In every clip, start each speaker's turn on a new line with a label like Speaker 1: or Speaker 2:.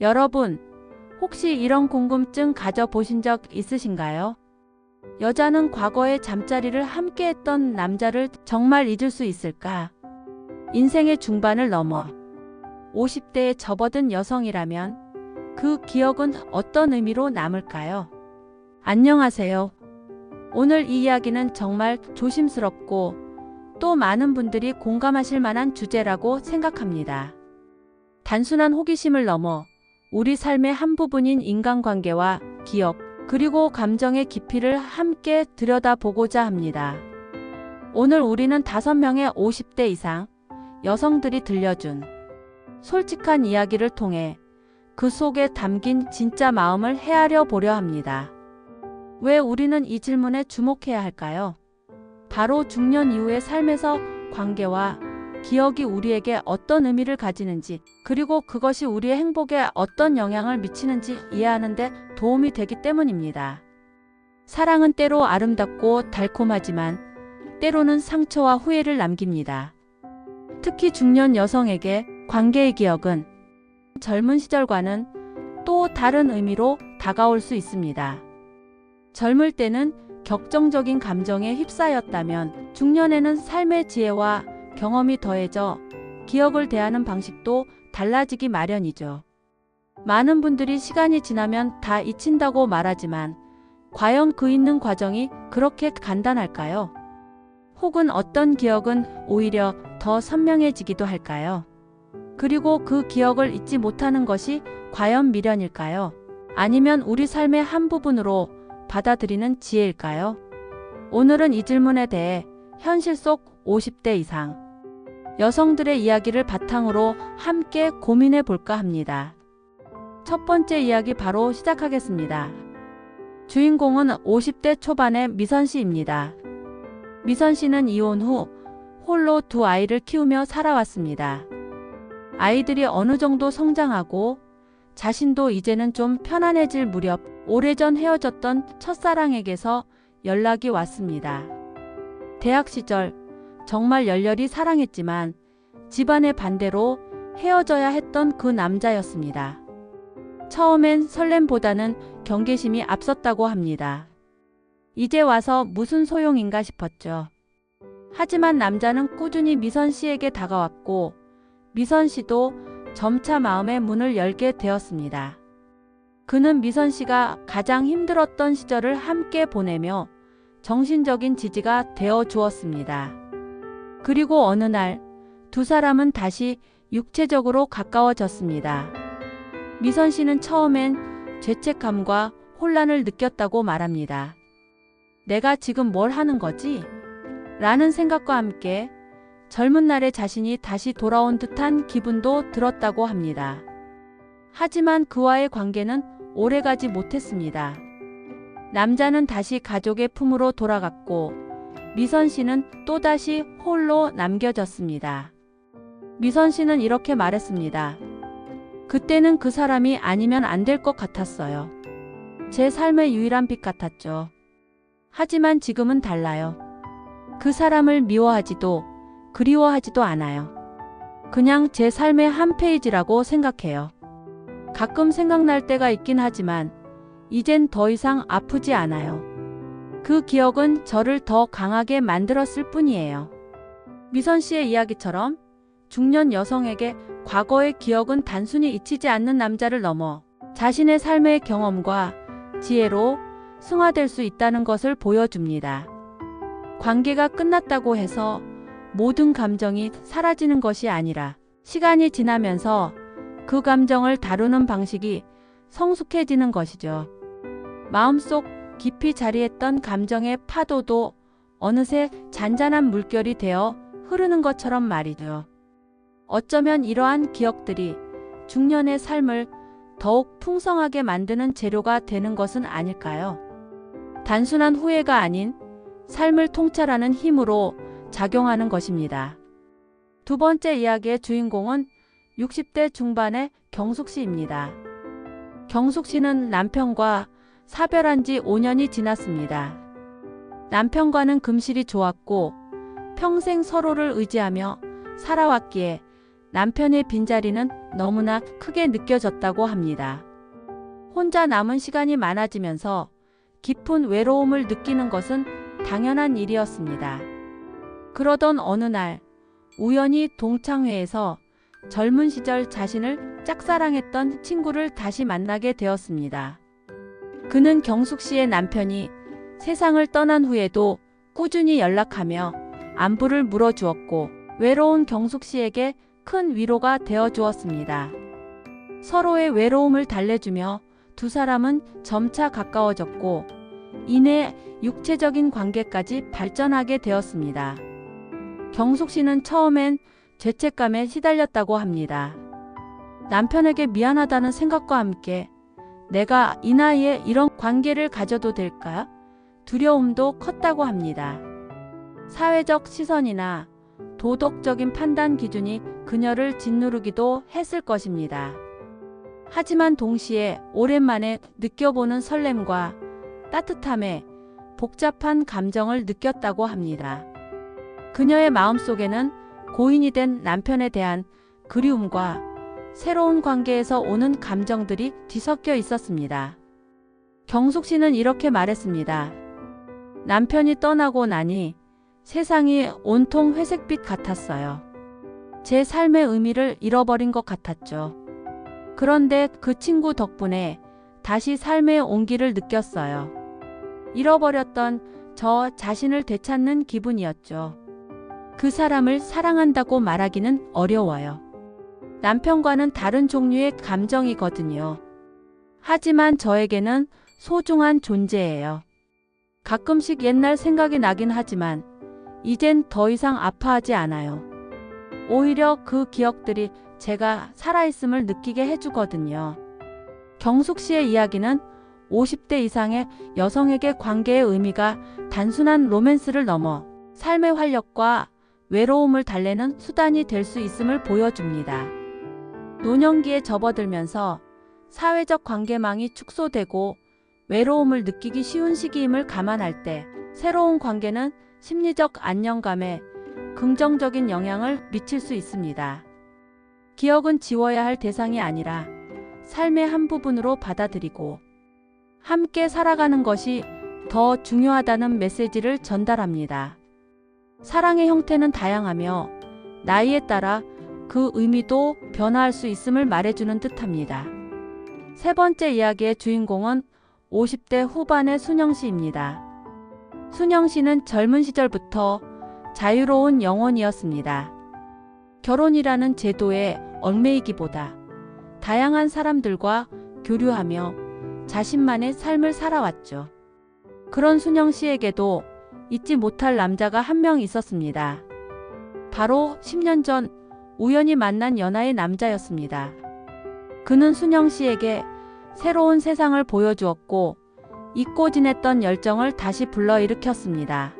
Speaker 1: 여러분, 혹시 이런 궁금증 가져보신 적 있으신가요? 여자는 과거에 잠자리를 함께 했던 남자를 정말 잊을 수 있을까? 인생의 중반을 넘어 50대에 접어든 여성이라면 그 기억은 어떤 의미로 남을까요? 안녕하세요. 오늘 이 이야기는 정말 조심스럽고 또 많은 분들이 공감하실 만한 주제라고 생각합니다. 단순한 호기심을 넘어 우리 삶의 한 부분인 인간관계와 기억, 그리고 감정의 깊이를 함께 들여다보고자 합니다. 오늘 우리는 다섯 명의 50대 이상 여성들이 들려준 솔직한 이야기를 통해 그 속에 담긴 진짜 마음을 헤아려 보려 합니다. 왜 우리는 이 질문에 주목해야 할까요? 바로 중년 이후의 삶에서 관계와 기억이 우리에게 어떤 의미를 가지는지, 그리고 그것이 우리의 행복에 어떤 영향을 미치는지 이해하는데 도움이 되기 때문입니다. 사랑은 때로 아름답고 달콤하지만 때로는 상처와 후회를 남깁니다. 특히 중년 여성에게 관계의 기억은 젊은 시절과는 또 다른 의미로 다가올 수 있습니다. 젊을 때는 격정적인 감정에 휩싸였다면 중년에는 삶의 지혜와 경험이 더해져 기억을 대하는 방식도 달라지기 마련이죠. 많은 분들이 시간이 지나면 다 잊힌다고 말하지만 과연 그 잊는 과정이 그렇게 간단할까요? 혹은 어떤 기억은 오히려 더 선명해지기도 할까요? 그리고 그 기억을 잊지 못하는 것이 과연 미련일까요? 아니면 우리 삶의 한 부분으로 받아들이는 지혜일까요? 오늘은 이 질문에 대해 현실 속 50대 이상 여성들의 이야기를 바탕으로 함께 고민해 볼까 합니다. 첫 번째 이야기 바로 시작하겠습니다. 주인공은 50대 초반의 미선 씨입니다. 미선 씨는 이혼 후 홀로 두 아이를 키우며 살아왔습니다. 아이들이 어느 정도 성장하고 자신도 이제는 좀 편안해질 무렵 오래전 헤어졌던 첫사랑에게서 연락이 왔습니다. 대학 시절 정말 열렬히 사랑했지만 집안의 반대로 헤어져야 했던 그 남자였습니다. 처음엔 설렘보다는 경계심이 앞섰다고 합니다. 이제 와서 무슨 소용인가 싶었죠. 하지만 남자는 꾸준히 미선 씨에게 다가왔고 미선 씨도 점차 마음의 문을 열게 되었습니다. 그는 미선 씨가 가장 힘들었던 시절을 함께 보내며 정신적인 지지가 되어 주었습니다. 그리고 어느 날 두 사람은 다시 육체적으로 가까워졌습니다. 미선 씨는 처음엔 죄책감과 혼란을 느꼈다고 말합니다. 내가 지금 뭘 하는 거지? 라는 생각과 함께 젊은 날의 자신이 다시 돌아온 듯한 기분도 들었다고 합니다. 하지만 그와의 관계는 오래가지 못했습니다. 남자는 다시 가족의 품으로 돌아갔고 미선 씨는 또다시 홀로 남겨졌습니다. 미선 씨는 이렇게 말했습니다. 그때는 그 사람이 아니면 안 될 것 같았어요. 제 삶의 유일한 빛 같았죠. 하지만 지금은 달라요. 그 사람을 미워하지도 그리워하지도 않아요. 그냥 제 삶의 한 페이지라고 생각해요. 가끔 생각날 때가 있긴 하지만 이젠 더 이상 아프지 않아요. 그 기억은 저를 더 강하게 만들었을 뿐이에요. 미선 씨의 이야기처럼 중년 여성에게 과거의 기억은 단순히 잊히지 않는 남자를 넘어 자신의 삶의 경험과 지혜로 승화될 수 있다는 것을 보여줍니다. 관계가 끝났다고 해서 모든 감정이 사라지는 것이 아니라 시간이 지나면서 그 감정을 다루는 방식이 성숙해지는 것이죠. 마음속 깊이 자리했던 감정의 파도도 어느새 잔잔한 물결이 되어 흐르는 것처럼 말이죠. 어쩌면 이러한 기억들이 중년의 삶을 더욱 풍성하게 만드는 재료가 되는 것은 아닐까요? 단순한 후회가 아닌 삶을 통찰하는 힘으로 작용하는 것입니다. 두 번째 이야기의 주인공은 60대 중반의 경숙 씨입니다. 경숙 씨는 남편과 사별한 지 5년이 지났습니다. 남편과는 금실이 좋았고 평생 서로를 의지하며 살아왔기에 남편의 빈자리는 너무나 크게 느껴졌다고 합니다. 혼자 남은 시간이 많아지면서 깊은 외로움을 느끼는 것은 당연한 일이었습니다. 그러던 어느 날 우연히 동창회에서 젊은 시절 자신을 짝사랑했던 친구를 다시 만나게 되었습니다. 그는 경숙 씨의 남편이 세상을 떠난 후에도 꾸준히 연락하며 안부를 물어주었고 외로운 경숙 씨에게 큰 위로가 되어 주었습니다. 서로의 외로움을 달래주며 두 사람은 점차 가까워졌고 이내 육체적인 관계까지 발전하게 되었습니다. 경숙 씨는 처음엔 죄책감에 시달렸다고 합니다. 남편에게 미안하다는 생각과 함께 내가 이 나이에 이런 관계를 가져도 될까? 두려움도 컸다고 합니다. 사회적 시선이나 도덕적인 판단 기준이 그녀를 짓누르기도 했을 것입니다. 하지만 동시에 오랜만에 느껴보는 설렘과 따뜻함에 복잡한 감정을 느꼈다고 합니다. 그녀의 마음속에는 고인이 된 남편에 대한 그리움과 새로운 관계에서 오는 감정들이 뒤섞여 있었습니다. 경숙 씨는 이렇게 말했습니다. 남편이 떠나고 나니 세상이 온통 회색빛 같았어요. 제 삶의 의미를 잃어버린 것 같았죠. 그런데 그 친구 덕분에 다시 삶의 온기를 느꼈어요. 잃어버렸던 저 자신을 되찾는 기분이었죠. 그 사람을 사랑한다고 말하기는 어려워요. 남편과는 다른 종류의 감정이거든요. 하지만 저에게는 소중한 존재예요. 가끔씩 옛날 생각이 나긴 하지만 이젠 더 이상 아파하지 않아요. 오히려 그 기억들이 제가 살아있음을 느끼게 해주거든요. 경숙 씨의 이야기는 50대 이상의 여성에게 관계의 의미가 단순한 로맨스를 넘어 삶의 활력과 외로움을 달래는 수단이 될 수 있음을 보여줍니다. 노년기에 접어들면서 사회적 관계망이 축소되고 외로움을 느끼기 쉬운 시기임을 감안할 때 새로운 관계는 심리적 안정감에 긍정적인 영향을 미칠 수 있습니다. 기억은 지워야 할 대상이 아니라 삶의 한 부분으로 받아들이고 함께 살아가는 것이 더 중요하다는 메시지를 전달합니다. 사랑의 형태는 다양하며 나이에 따라 그 의미도 변화할 수 있음을 말해주는 듯합니다. 세 번째 이야기의 주인공은 50대 후반의 순영 씨입니다. 순영 씨는 젊은 시절부터 자유로운 영혼이었습니다. 결혼이라는 제도에 얽매이기보다 다양한 사람들과 교류하며 자신만의 삶을 살아왔죠. 그런 순영 씨에게도 잊지 못할 남자가 한 명 있었습니다. 바로 10년 전 우연히 만난 연하의 남자였습니다. 그는 순영 씨에게 새로운 세상을 보여주었고 잊고 지냈던 열정을 다시 불러일으켰습니다.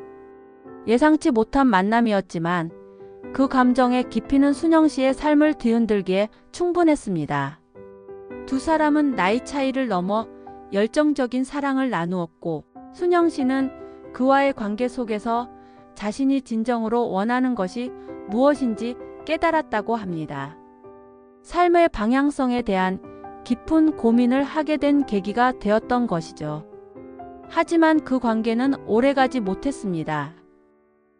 Speaker 1: 예상치 못한 만남이었지만 그 감정의 깊이는 순영 씨의 삶을 뒤흔들기에 충분했습니다. 두 사람은 나이 차이를 넘어 열정적인 사랑을 나누었고 순영 씨는 그와의 관계 속에서 자신이 진정으로 원하는 것이 무엇인지 깨달았다고 합니다. 삶의 방향성에 대한 깊은 고민을 하게 된 계기가 되었던 것이죠. 하지만 그 관계는 오래가지 못했습니다.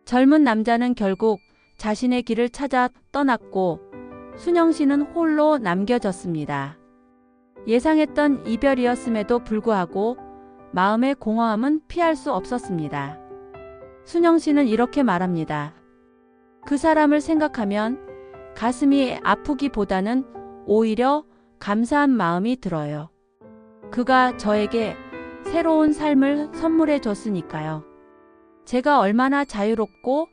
Speaker 1: 젊은 남자는 결국 자신의 길을 찾아 떠났고 순영 씨는 홀로 남겨졌습니다. 예상했던 이별이었음에도 불구하고 마음의 공허함은 피할 수 없었습니다. 순영 씨는 이렇게 말합니다. 그 사람을 생각하면 가슴이 아프기보다는 오히려 감사한 마음이 들어요. 그가 저에게 새로운 삶을 선물해 줬으니까요. 제가 얼마나 자유롭고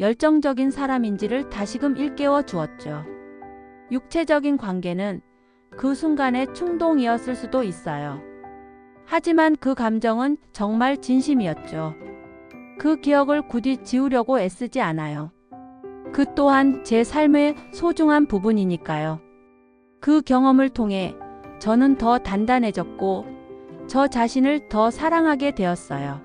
Speaker 1: 열정적인 사람인지를 다시금 일깨워 주었죠. 육체적인 관계는 그 순간의 충동이었을 수도 있어요. 하지만 그 감정은 정말 진심이었죠. 그 기억을 굳이 지우려고 애쓰지 않아요. 그 또한 제 삶의 소중한 부분이니까요. 그 경험을 통해 저는 더 단단해졌고 저 자신을 더 사랑하게 되었어요.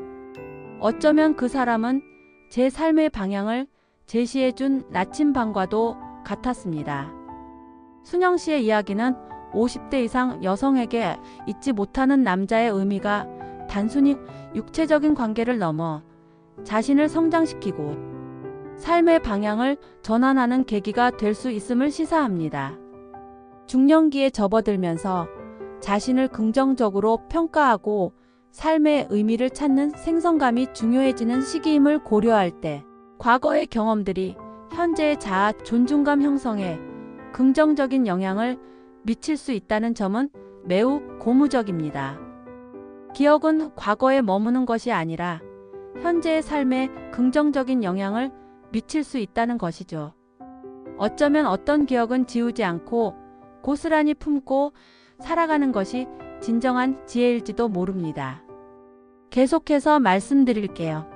Speaker 1: 어쩌면 그 사람은 제 삶의 방향을 제시해준 나침반과도 같았습니다. 순영 씨의 이야기는 50대 이상 여성에게 잊지 못하는 남자의 의미가 단순히 육체적인 관계를 넘어 자신을 성장시키고 삶의 방향을 전환하는 계기가 될 수 있음을 시사합니다. 중년기에 접어들면서 자신을 긍정적으로 평가하고 삶의 의미를 찾는 생성감이 중요해지는 시기임을 고려할 때 과거의 경험들이 현재의 자아 존중감 형성에 긍정적인 영향을 미칠 수 있다는 점은 매우 고무적입니다. 기억은 과거에 머무는 것이 아니라 현재의 삶에 긍정적인 영향을 미칠 수 있다는 것이죠. 어쩌면 어떤 기억은 지우지 않고 고스란히 품고 살아가는 것이 진정한 지혜일지도 모릅니다. 계속해서 말씀드릴게요.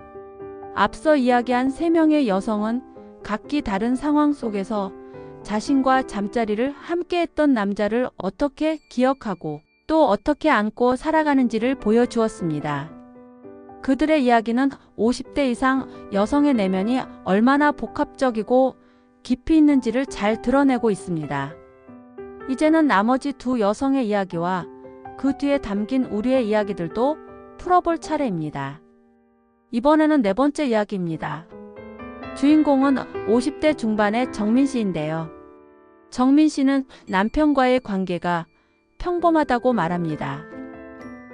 Speaker 1: 앞서 이야기한 세 명의 여성은 각기 다른 상황 속에서 자신과 잠자리를 함께 했던 남자를 어떻게 기억하고 또 어떻게 안고 살아가는지를 보여주었습니다. 그들의 이야기는 50대 이상 여성의 내면이 얼마나 복합적이고 깊이 있는지를 잘 드러내고 있습니다. 이제는 나머지 두 여성의 이야기와 그 뒤에 담긴 우리의 이야기들도 풀어볼 차례입니다. 이번에는 네 번째 이야기입니다. 주인공은 50대 중반의 정민 씨인데요. 정민 씨는 남편과의 관계가 평범하다고 말합니다.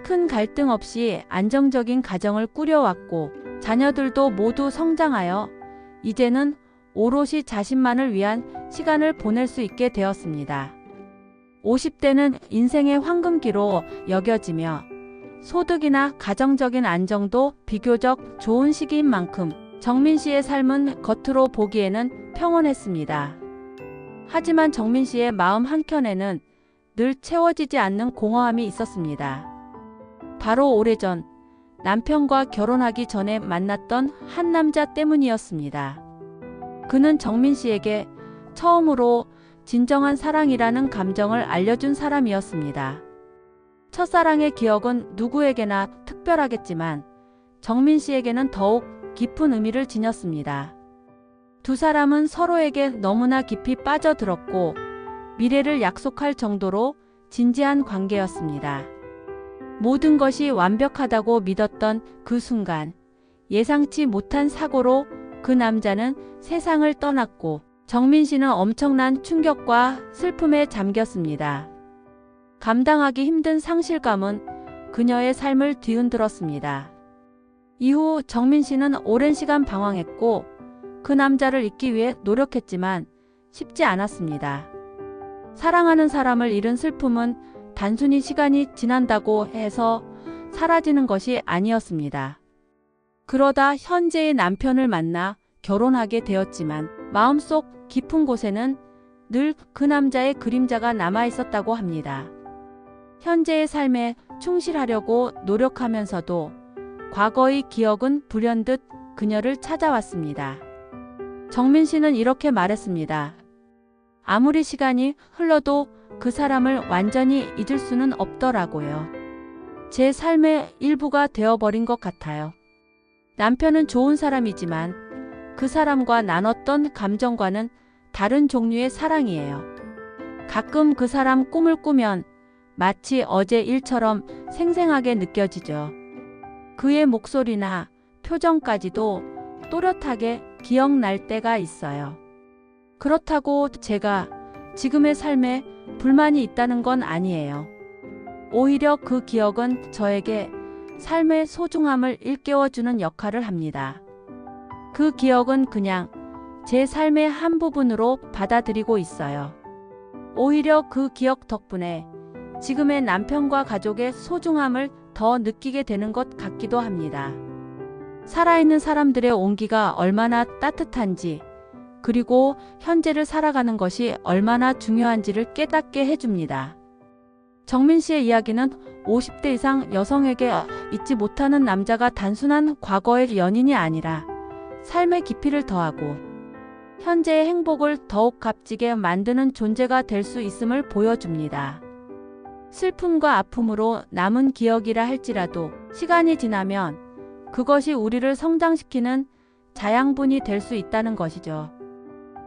Speaker 1: 큰 갈등 없이 안정적인 가정을 꾸려왔고 자녀들도 모두 성장하여 이제는 오롯이 자신만을 위한 시간을 보낼 수 있게 되었습니다. 50대는 인생의 황금기로 여겨지며 소득이나 가정적인 안정도 비교적 좋은 시기인 만큼 정민 씨의 삶은 겉으로 보기에는 평온했습니다. 하지만 정민 씨의 마음 한켠에는 늘 채워지지 않는 공허함이 있었습니다. 바로 오래전 남편과 결혼하기 전에 만났던 한 남자 때문이었습니다. 그는 정민 씨에게 처음으로 진정한 사랑이라는 감정을 알려준 사람이었습니다. 첫사랑의 기억은 누구에게나 특별하겠지만 정민 씨에게는 더욱 깊은 의미를 지녔습니다. 두 사람은 서로에게 너무나 깊이 빠져들었고 미래를 약속할 정도로 진지한 관계였습니다. 모든 것이 완벽하다고 믿었던 그 순간 예상치 못한 사고로 그 남자는 세상을 떠났고 정민 씨는 엄청난 충격과 슬픔에 잠겼습니다. 감당하기 힘든 상실감은 그녀의 삶을 뒤흔들었습니다. 이후 정민 씨는 오랜 시간 방황했고 그 남자를 잊기 위해 노력했지만 쉽지 않았습니다. 사랑하는 사람을 잃은 슬픔은 단순히 시간이 지난다고 해서 사라지는 것이 아니었습니다. 그러다 현재의 남편을 만나 결혼하게 되었지만 마음속 깊은 곳에는 늘 그 남자의 그림자가 남아 있었다고 합니다. 현재의 삶에 충실하려고 노력하면서도 과거의 기억은 불현듯 그녀를 찾아왔습니다. 정민 씨는 이렇게 말했습니다. 아무리 시간이 흘러도 그 사람을 완전히 잊을 수는 없더라고요. 제 삶의 일부가 되어버린 것 같아요. 남편은 좋은 사람이지만 그 사람과 나눴던 감정과는 다른 종류의 사랑이에요. 가끔 그 사람 꿈을 꾸면 마치 어제 일처럼 생생하게 느껴지죠. 그의 목소리나 표정까지도 또렷하게 기억날 때가 있어요. 그렇다고 제가 지금의 삶에 불만이 있다는 건 아니에요. 오히려 그 기억은 저에게 삶의 소중함을 일깨워주는 역할을 합니다. 그 기억은 그냥 제 삶의 한 부분으로 받아들이고 있어요. 오히려 그 기억 덕분에 지금의 남편과 가족의 소중함을 더 느끼게 되는 것 같기도 합니다. 살아있는 사람들의 온기가 얼마나 따뜻한지, 그리고 현재를 살아가는 것이 얼마나 중요한지를 깨닫게 해줍니다. 정민 씨의 이야기는 50대 이상 여성에게 잊지 못하는 남자가 단순한 과거의 연인이 아니라 삶의 깊이를 더하고 현재의 행복을 더욱 값지게 만드는 존재가 될 수 있음을 보여줍니다. 슬픔과 아픔으로 남은 기억이라 할지라도 시간이 지나면 그것이 우리를 성장시키는 자양분이 될 수 있다는 것이죠.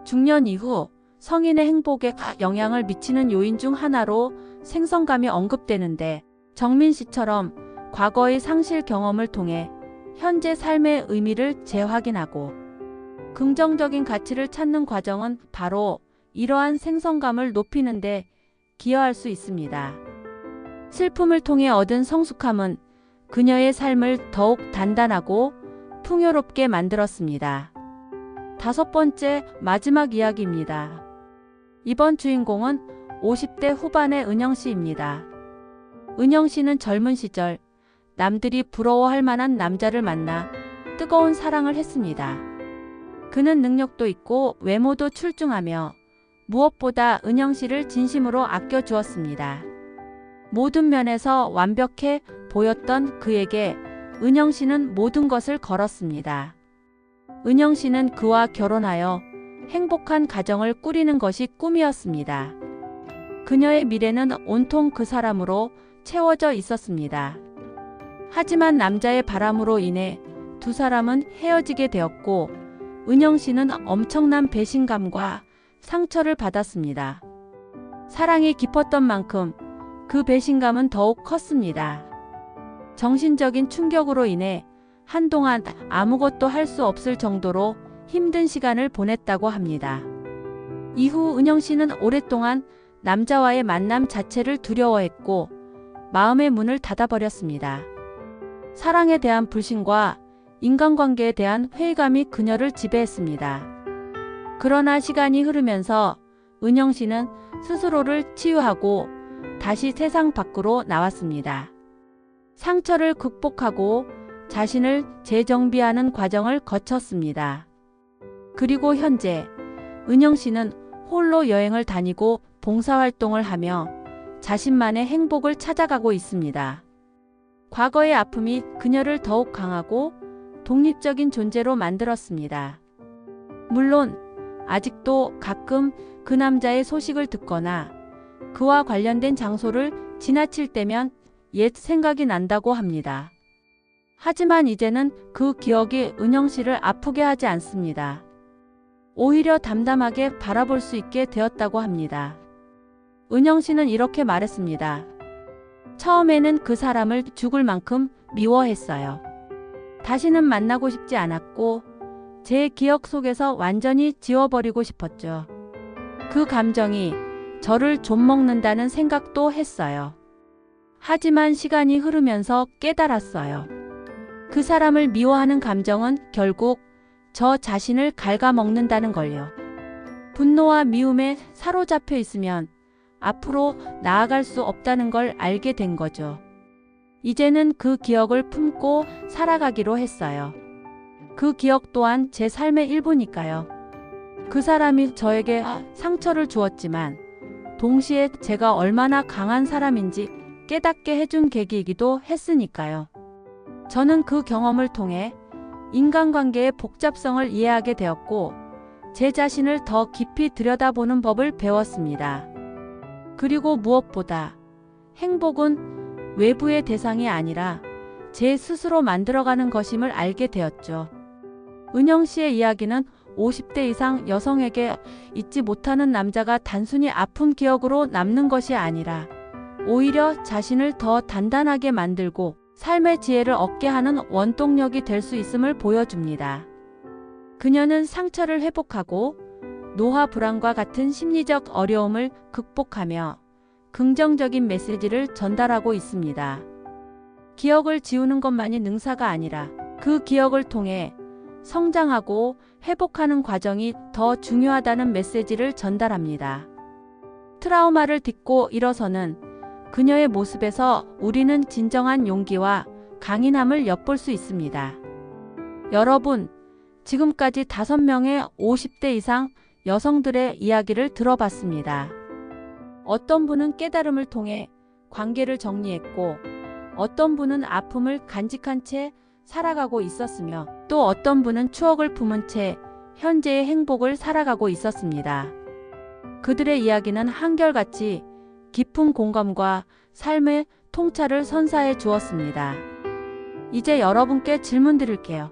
Speaker 1: 중년 이후 성인의 행복에 영향을 미치는 요인 중 하나로 생성감이 언급되는데 정민 씨처럼 과거의 상실 경험을 통해 현재 삶의 의미를 재확인하고 긍정적인 가치를 찾는 과정은 바로 이러한 생성감을 높이는 데 기여할 수 있습니다. 슬픔을 통해 얻은 성숙함은 그녀의 삶을 더욱 단단하고 풍요롭게 만들었습니다. 다섯 번째 마지막 이야기입니다. 이번 주인공은 50대 후반의 은영 씨입니다. 은영 씨는 젊은 시절 남들이 부러워할 만한 남자를 만나 뜨거운 사랑을 했습니다. 그는 능력도 있고 외모도 출중하며 무엇보다 은영 씨를 진심으로 아껴 주었습니다. 모든 면에서 완벽해 보였던 그에게 은영 씨는 모든 것을 걸었습니다. 은영 씨는 그와 결혼하여 행복한 가정을 꾸리는 것이 꿈이었습니다. 그녀의 미래는 온통 그 사람으로 채워져 있었습니다. 하지만 남자의 바람으로 인해 두 사람은 헤어지게 되었고 은영 씨는 엄청난 배신감과 상처를 받았습니다. 사랑이 깊었던 만큼 그 배신감은 더욱 컸습니다. 정신적인 충격으로 인해 한동안 아무것도 할 수 없을 정도로 힘든 시간을 보냈다고 합니다. 이후 은영 씨는 오랫동안 남자와의 만남 자체를 두려워했고 마음의 문을 닫아버렸습니다. 사랑에 대한 불신과 인간관계에 대한 회의감이 그녀를 지배했습니다. 그러나 시간이 흐르면서 은영 씨는 스스로를 치유하고 다시 세상 밖으로 나왔습니다. 상처를 극복하고 자신을 재정비하는 과정을 거쳤습니다. 그리고 현재 은영 씨는 홀로 여행을 다니고 봉사활동을 하며 자신만의 행복을 찾아가고 있습니다. 과거의 아픔이 그녀를 더욱 강하고 독립적인 존재로 만들었습니다. 물론 아직도 가끔 그 남자의 소식을 듣거나 그와 관련된 장소를 지나칠 때면 옛 생각이 난다고 합니다. 하지만 이제는 그 기억이 은영 씨를 아프게 하지 않습니다. 오히려 담담하게 바라볼 수 있게 되었다고 합니다. 은영 씨는 이렇게 말했습니다. 처음에는 그 사람을 죽을 만큼 미워했어요. 다시는 만나고 싶지 않았고, 제 기억 속에서 완전히 지워버리고 싶었죠. 그 감정이 저를 좀먹는다는 생각도 했어요. 하지만 시간이 흐르면서 깨달았어요. 그 사람을 미워하는 감정은 결국 저 자신을 갉아먹는다는 걸요. 분노와 미움에 사로잡혀 있으면 앞으로 나아갈 수 없다는 걸 알게 된 거죠. 이제는 그 기억을 품고 살아가기로 했어요. 그 기억 또한 제 삶의 일부니까요. 그 사람이 저에게 상처를 주었지만 동시에 제가 얼마나 강한 사람인지 깨닫게 해준 계기이기도 했으니까요. 저는 그 경험을 통해 인간관계의 복잡성을 이해하게 되었고 제 자신을 더 깊이 들여다보는 법을 배웠습니다. 그리고 무엇보다 행복은 외부의 대상이 아니라 제 스스로 만들어가는 것임을 알게 되었죠. 은영 씨의 이야기는 50대 이상 여성에게 잊지 못하는 남자가 단순히 아픈 기억으로 남는 것이 아니라 오히려 자신을 더 단단하게 만들고 삶의 지혜를 얻게 하는 원동력이 될 수 있음을 보여줍니다. 그녀는 상처를 회복하고 노화 불안과 같은 심리적 어려움을 극복하며 긍정적인 메시지를 전달하고 있습니다. 기억을 지우는 것만이 능사가 아니라 그 기억을 통해 성장하고 회복하는 과정이 더 중요하다는 메시지를 전달합니다. 트라우마를 딛고 일어서는 그녀의 모습에서 우리는 진정한 용기와 강인함을 엿볼 수 있습니다. 여러분, 지금까지 다섯 명의 50대 이상 여성들의 이야기를 들어봤습니다. 어떤 분은 깨달음을 통해 관계를 정리했고, 어떤 분은 아픔을 간직한 채 살아가고 있었으며, 또 어떤 분은 추억을 품은 채 현재의 행복을 살아가고 있었습니다. 그들의 이야기는 한결같이 깊은 공감과 삶의 통찰을 선사해 주었습니다. 이제 여러분께 질문 드릴게요.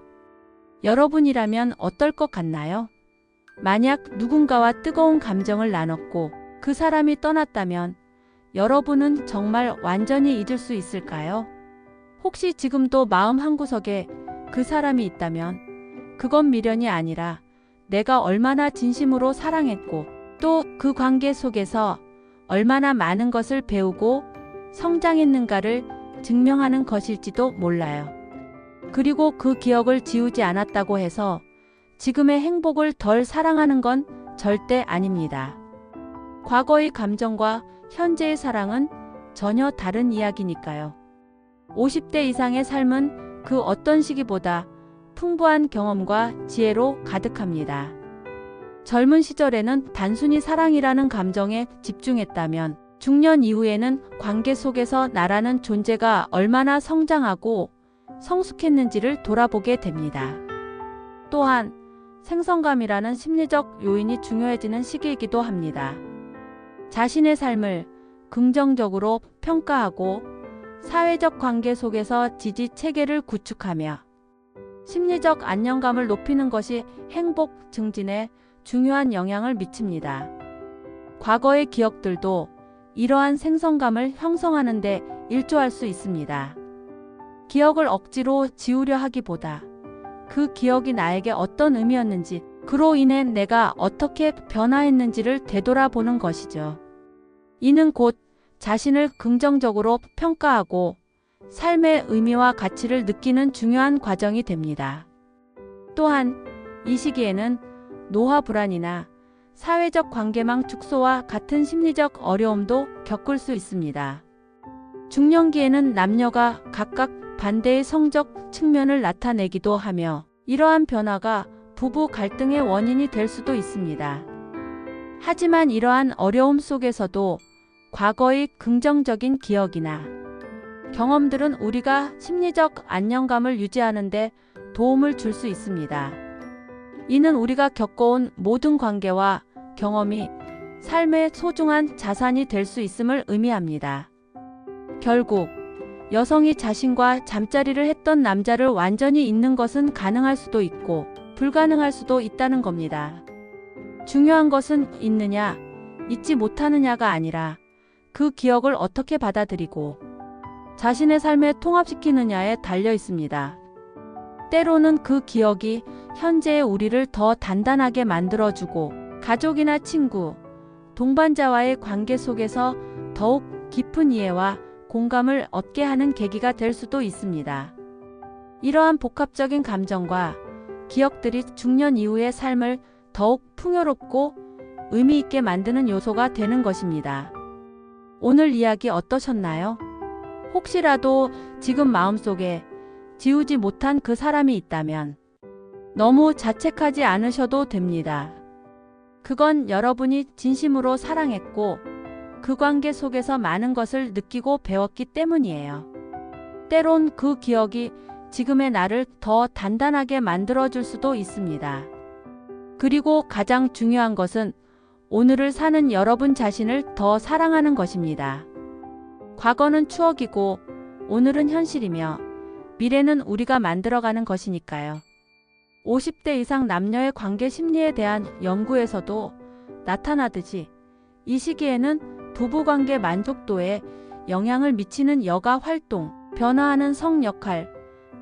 Speaker 1: 여러분이라면 어떨 것 같나요? 만약 누군가와 뜨거운 감정을 나눴고 그 사람이 떠났다면 여러분은 정말 완전히 잊을 수 있을까요? 혹시 지금도 마음 한구석에 그 사람이 있다면 그건 미련이 아니라 내가 얼마나 진심으로 사랑했고 또 그 관계 속에서 얼마나 많은 것을 배우고 성장했는가를 증명하는 것일지도 몰라요. 그리고 그 기억을 지우지 않았다고 해서 지금의 행복을 덜 사랑하는 건 절대 아닙니다. 과거의 감정과 현재의 사랑은 전혀 다른 이야기니까요. 50대 이상의 삶은 그 어떤 시기보다 풍부한 경험과 지혜로 가득합니다. 젊은 시절에는 단순히 사랑이라는 감정에 집중했다면 중년 이후에는 관계 속에서 나라는 존재가 얼마나 성장하고 성숙했는지를 돌아보게 됩니다. 또한 생성감이라는 심리적 요인이 중요해지는 시기이기도 합니다. 자신의 삶을 긍정적으로 평가하고 사회적 관계 속에서 지지 체계를 구축하며 심리적 안정감을 높이는 것이 행복 증진에 중요한 영향을 미칩니다. 과거의 기억들도 이러한 생성감을 형성하는 데 일조할 수 있습니다. 기억을 억지로 지우려 하기보다 그 기억이 나에게 어떤 의미였는지, 그로 인해 내가 어떻게 변화했는지를 되돌아보는 것이죠. 이는 곧 자신을 긍정적으로 평가하고 삶의 의미와 가치를 느끼는 중요한 과정이 됩니다. 또한 이 시기에는 노화 불안이나 사회적 관계망 축소와 같은 심리적 어려움도 겪을 수 있습니다. 중년기에는 남녀가 각각 반대의 성적 측면을 나타내기도 하며 이러한 변화가 부부 갈등의 원인이 될 수도 있습니다. 하지만 이러한 어려움 속에서도 과거의 긍정적인 기억이나 경험들은 우리가 심리적 안정감을 유지하는 데 도움을 줄 수 있습니다. 이는 우리가 겪어온 모든 관계와 경험이 삶의 소중한 자산이 될 수 있음을 의미합니다. 결국 여성이 자신과 잠자리를 했던 남자를 완전히 잊는 것은 가능할 수도 있고 불가능할 수도 있다는 겁니다. 중요한 것은 잊느냐, 잊지 못하느냐가 아니라 그 기억을 어떻게 받아들이고 자신의 삶에 통합시키느냐에 달려 있습니다. 때로는 그 기억이 현재의 우리를 더 단단하게 만들어주고 가족이나 친구, 동반자와의 관계 속에서 더욱 깊은 이해와 공감을 얻게 하는 계기가 될 수도 있습니다. 이러한 복합적인 감정과 기억들이 중년 이후의 삶을 더욱 풍요롭고 의미 있게 만드는 요소가 되는 것입니다. 오늘 이야기 어떠셨나요? 혹시라도 지금 마음속에 지우지 못한 그 사람이 있다면 너무 자책하지 않으셔도 됩니다. 그건 여러분이 진심으로 사랑했고 그 관계 속에서 많은 것을 느끼고 배웠기 때문이에요. 때론 그 기억이 지금의 나를 더 단단하게 만들어줄 수도 있습니다. 그리고 가장 중요한 것은 오늘을 사는 여러분 자신을 더 사랑하는 것입니다. 과거는 추억이고 오늘은 현실이며 미래는 우리가 만들어가는 것이니까요. 50대 이상 남녀의 관계 심리에 대한 연구에서도 나타나듯이 이 시기에는 부부관계 만족도에 영향을 미치는 여가 활동, 변화하는 성 역할,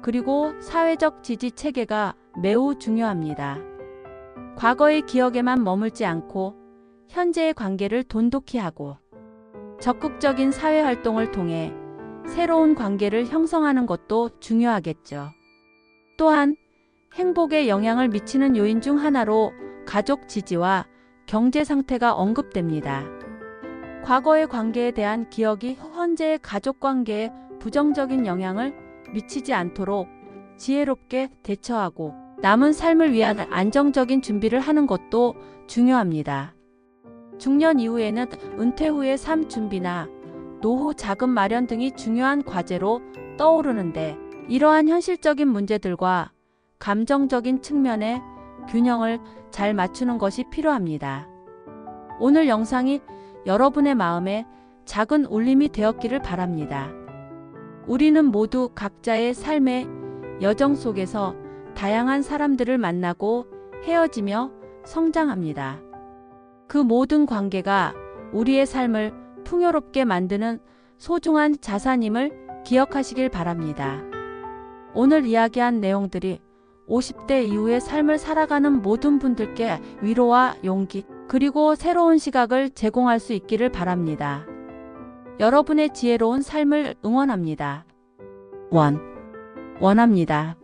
Speaker 1: 그리고 사회적 지지 체계가 매우 중요합니다. 과거의 기억에만 머물지 않고 현재의 관계를 돈독히 하고 적극적인 사회 활동을 통해 새로운 관계를 형성하는 것도 중요하겠죠. 또한 행복에 영향을 미치는 요인 중 하나로 가족 지지와 경제 상태가 언급됩니다. 과거의 관계에 대한 기억이 현재의 가족 관계에 부정적인 영향을 미치지 않도록 지혜롭게 대처하고 남은 삶을 위한 안정적인 준비를 하는 것도 중요합니다. 중년 이후에는 은퇴 후의 삶 준비나 노후 자금 마련 등이 중요한 과제로 떠오르는데 이러한 현실적인 문제들과 감정적인 측면의 균형을 잘 맞추는 것이 필요합니다. 오늘 영상이 여러분의 마음에 작은 울림이 되었기를 바랍니다. 우리는 모두 각자의 삶의 여정 속에서 다양한 사람들을 만나고 헤어지며 성장합니다. 그 모든 관계가 우리의 삶을 풍요롭게 만드는 소중한 자산임을 기억하시길 바랍니다. 오늘 이야기한 내용들이 50대 이후의 삶을 살아가는 모든 분들께 위로와 용기, 그리고 새로운 시각을 제공할 수 있기를 바랍니다. 여러분의 지혜로운 삶을 응원합니다. 원. 원합니다.